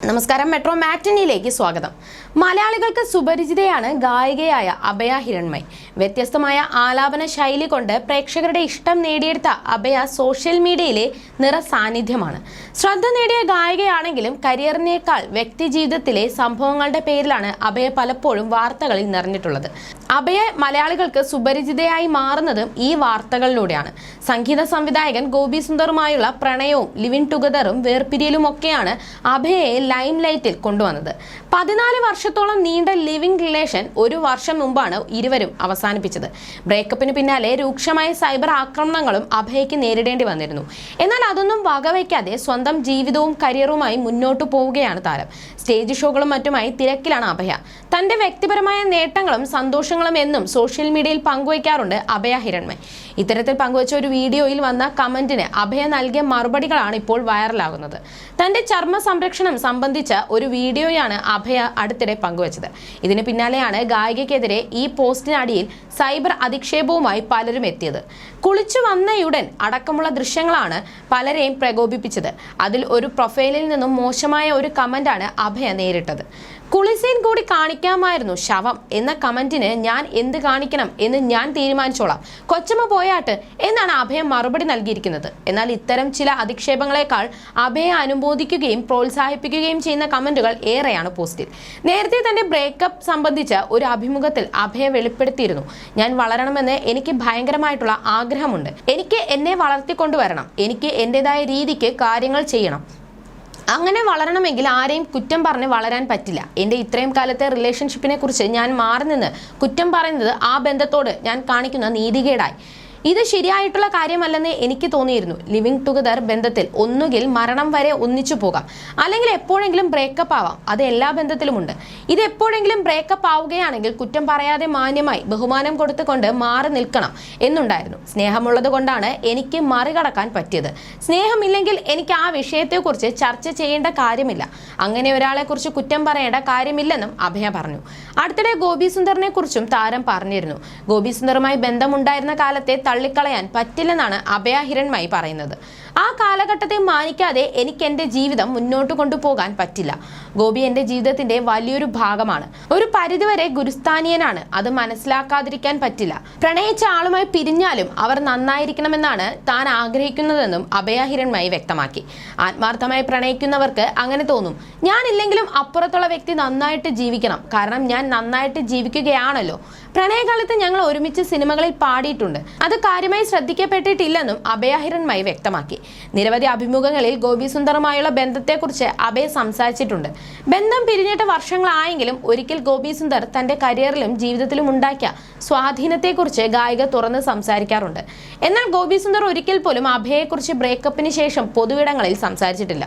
നമസ്കാരം. മെട്രോ മാറ്റിനിയിലേക്ക് സ്വാഗതം. മലയാളികൾക്ക് സുപരിചിതയാണ് ഗായികയായ അഭയ ഹിരൺമയ് വ്യത്യസ്തമായ ആലാപന ശൈലി കൊണ്ട് പ്രേക്ഷകരുടെ ഇഷ്ടം നേടിയെടുത്ത അഭയ സോഷ്യൽ മീഡിയയിലെ നിറ സാന്നിധ്യമാണ്. ശ്രദ്ധ നേടിയ ഗായികയാണെങ്കിലും കരിയറിനേക്കാൾ വ്യക്തിജീവിതത്തിലെ സംഭവങ്ങളുടെ പേരിലാണ് അഭയ പലപ്പോഴും വാർത്തകളിൽ നിറഞ്ഞിട്ടുള്ളത്. അഭയ മലയാളികൾക്ക് സുപരിചിതയായി മാറുന്നതും ഈ വാർത്തകളിലൂടെയാണ്. സംഗീത സംവിധായകൻ ഗോപി സുന്ദറുമായുള്ള പ്രണയവും ലിവിൻ ടുഗദറും വേർപിരിയലും ഒക്കെയാണ് അഭയയെ ലൈം ലൈറ്റിൽ കൊണ്ടുവന്നത്. പതിനാല് വർഷത്തോളം നീണ്ട ലിവിംഗ് റിലേഷൻ ഒരു വർഷം മുമ്പാണ് ഇരുവരും അവസാനിപ്പിച്ചത്. ബ്രേക്കപ്പിന് പിന്നാലെ രൂക്ഷമായ സൈബർ ആക്രമണങ്ങളും അഭയയ്ക്ക് നേരിടേണ്ടി വന്നിരുന്നു. എന്നാൽ അതൊന്നും വകവയ്ക്കാതെ സ്വന്തം ജീവിതവും കരിയറുമായി മുന്നോട്ടു പോവുകയാണ് താരം. സ്റ്റേജ് ഷോകളും മറ്റുമായി തിരക്കിലാണ് അഭയ. തന്റെ വ്യക്തിപരമായ നേട്ടങ്ങളും സന്തോഷങ്ങളും എന്നും സോഷ്യൽ മീഡിയയിൽ പങ്കുവയ്ക്കാറുണ്ട് അഭയ ഹിരൺമയ്. ഇത്തരത്തിൽ പങ്കുവച്ച ഒരു വീഡിയോയിൽ വന്ന കമന്റിന് അഭയ നൽകിയ മറുപടികളാണ് ഇപ്പോൾ വൈറലാകുന്നത്. തന്റെ ചർമ്മ സംരക്ഷണം സംബന്ധിച്ച ഒരു വീഡിയോയാണ് അഭയ അടുത്തിടെ പങ്കുവച്ചത്. ഇതിന് പിന്നാലെയാണ് ഗായികയ്ക്കെതിരെ ഈ പോസ്റ്റിനടിയിൽ സൈബർ അധിക്ഷേപവുമായി പലരും എത്തിയത്. കുളിച്ചു വന്നയുടൻ അടക്കമുള്ള ദൃശ്യങ്ങളാണ് പലരെയും പ്രകോപിപ്പിച്ചത്. അതിൽ ഒരു പ്രൊഫൈലിൽ നിന്നും മോശമായ ഒരു കമന്റാണ് അഭയ നേരിട്ടത്. കുളിസീൻ കൂടി കാണിക്കാമായിരുന്നു ശവം. എന്ന കമന്റിന് ഞാൻ എന്ത് കാണിക്കണം എന്ന് ഞാൻ തീരുമാനിച്ചോളാം. കൊച്ചമ്മ പോയാട്ട് എന്നാണ് അഭയം മറുപടി നൽകിയിരിക്കുന്നത്. എന്നാൽ ഇത്തരം ചില അധിക്ഷേപങ്ങളെക്കാൾ അഭയെ അനുമോദിക്കുകയും പ്രോത്സാഹിപ്പിക്കുകയും ചെയ്യുന്ന കമന്റുകൾ ഏറെയാണ് പോസ്റ്റിൽ. നേരത്തെ തന്റെ ബ്രേക്കപ്പ് സംബന്ധിച്ച ഒരു അഭിമുഖത്തിൽ അഭയ വെളിപ്പെടുത്തിയിരുന്നു. ഞാൻ വളരണമെന്ന് എനിക്ക് ഭയങ്കരമായിട്ടുള്ള ആഗ്രഹമുണ്ട്. എനിക്ക് എന്നെ വളർത്തിക്കൊണ്ടുവരണം. എനിക്ക് എന്റെതായ രീതിക്ക് കാര്യങ്ങൾ ചെയ്യണം. അങ്ങനെ വളരണമെങ്കിൽ ആരെയും കുറ്റം പറഞ്ഞ് വളരാൻ പറ്റില്ല. എന്റെ ഇത്രയും കാലത്തെ റിലേഷൻഷിപ്പിനെ കുറിച്ച് ഞാൻ മാറി നിന്ന് കുറ്റം പറയുന്നത് ആ ബന്ധത്തോട് ഞാൻ കാണിക്കുന്ന നീതികേടായി. ഇത് ശരിയായിട്ടുള്ള കാര്യമല്ലെന്ന് എനിക്ക് തോന്നിയിരുന്നു. ലിവിങ് ടുഗദർ ബന്ധത്തിൽ ഒന്നുകിൽ മരണം വരെ ഒന്നിച്ചു പോകാം. അല്ലെങ്കിൽ എപ്പോഴെങ്കിലും ബ്രേക്കപ്പ് ആവാം. അത് എല്ലാ ബന്ധത്തിലുമുണ്ട്. ഇത് എപ്പോഴെങ്കിലും ബ്രേക്കപ്പ് ആവുകയാണെങ്കിൽ കുറ്റം പറയാതെ മാന്യമായി ബഹുമാനം കൊടുത്തുകൊണ്ട് മാറി നിൽക്കണം എന്നുണ്ടായിരുന്നു. സ്നേഹമുള്ളത് കൊണ്ടാണ് എനിക്ക് മറികടക്കാൻ പറ്റിയത്. സ്നേഹമില്ലെങ്കിൽ എനിക്ക് ആ വിഷയത്തെക്കുറിച്ച് ചർച്ച ചെയ്യേണ്ട കാര്യമില്ല. അങ്ങനെ ഒരാളെക്കുറിച്ച് കുറ്റം പറയേണ്ട കാര്യമില്ലെന്നും അഭയ പറഞ്ഞു. അടുത്തിടെ ഗോപി സുന്ദറിനെ കുറിച്ചും താരം പറഞ്ഞിരുന്നു. ഗോപി സുന്ദറുമായി ബന്ധമുണ്ടായിരുന്ന കാലത്തെ തള്ളിക്കളയാൻ പറ്റില്ലെന്നാണ് അഭയ ഹിരൺമയി പറയുന്നത്. ആ കാലഘട്ടത്തെ മാനിക്കാതെ എനിക്ക് എന്റെ ജീവിതം മുന്നോട്ട് കൊണ്ടുപോകാൻ പറ്റില്ല. ഗോപി എന്റെ ജീവിതത്തിന്റെ വലിയൊരു ഭാഗമാണ്. ഒരു പരിധിവരെ ഗുരുസ്ഥാനീയനാണ്. അത് മനസ്സിലാക്കാതിരിക്കാൻ പറ്റില്ല. പ്രണയിച്ച ആളുമായി പിരിഞ്ഞാലും അവർ നന്നായിരിക്കണമെന്നാണ് താൻ ആഗ്രഹിക്കുന്നതെന്നും അഭയ ഹിരൺമയി വ്യക്തമാക്കി. ആത്മാർത്ഥമായി പ്രണയിക്കുന്നവർക്ക് അങ്ങനെ തോന്നും. ഞാനില്ലെങ്കിലും അപ്പുറത്തുള്ള വ്യക്തി നന്നായിട്ട് ജീവിക്കണം. കാരണം ഞാൻ നന്നായിട്ട് ജീവിക്കുകയാണല്ലോ. പ്രണയകാലത്ത് ഞങ്ങൾ ഒരുമിച്ച് സിനിമകളിൽ പാടിയിട്ടുണ്ട്. അത് കാര്യമായി ശ്രദ്ധിക്കപ്പെട്ടിട്ടില്ലെന്നും അഭയഹിരൺമായി വ്യക്തമാക്കി. നിരവധി അഭിമുഖങ്ങളിൽ ഗോപി സുന്ദറുമായുള്ള ബന്ധത്തെക്കുറിച്ച് അഭയ സംസാരിച്ചിട്ടുണ്ട്. ബന്ധം പിരിഞ്ഞിട്ട് വർഷങ്ങളായെങ്കിലും ഒരിക്കൽ ഗോപി സുന്ദർ തന്റെ കരിയറിലും ജീവിതത്തിലും ഉണ്ടാക്കിയ സ്വാധീനത്തെക്കുറിച്ച് ഗായിക തുറന്ന് സംസാരിക്കാറുണ്ട്. എന്നാൽ ഗോപി സുന്ദർ ഒരിക്കൽ പോലും അഭയെക്കുറിച്ച് ബ്രേക്കപ്പിന് ശേഷം പൊതുവിടങ്ങളിൽ സംസാരിച്ചിട്ടില്ല.